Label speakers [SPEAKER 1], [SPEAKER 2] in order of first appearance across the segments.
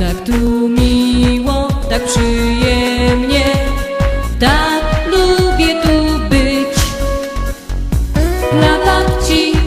[SPEAKER 1] Tak tu miło, tak przyjemnie, tak lubię tu być. Dla babci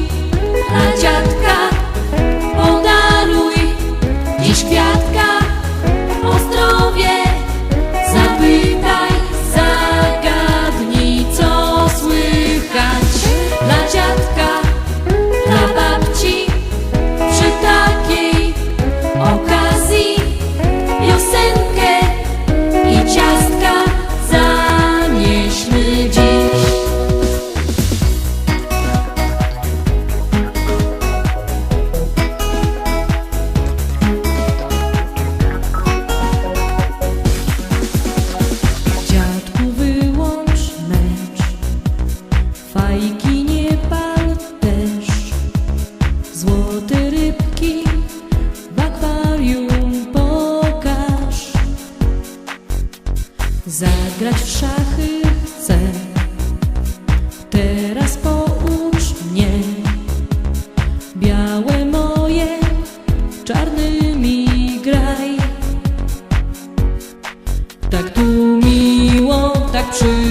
[SPEAKER 1] Zagrać w szachy chcę, teraz poucz mnie, białe moje, czarnymi graj. Tak tu miło, tak przyjemnie.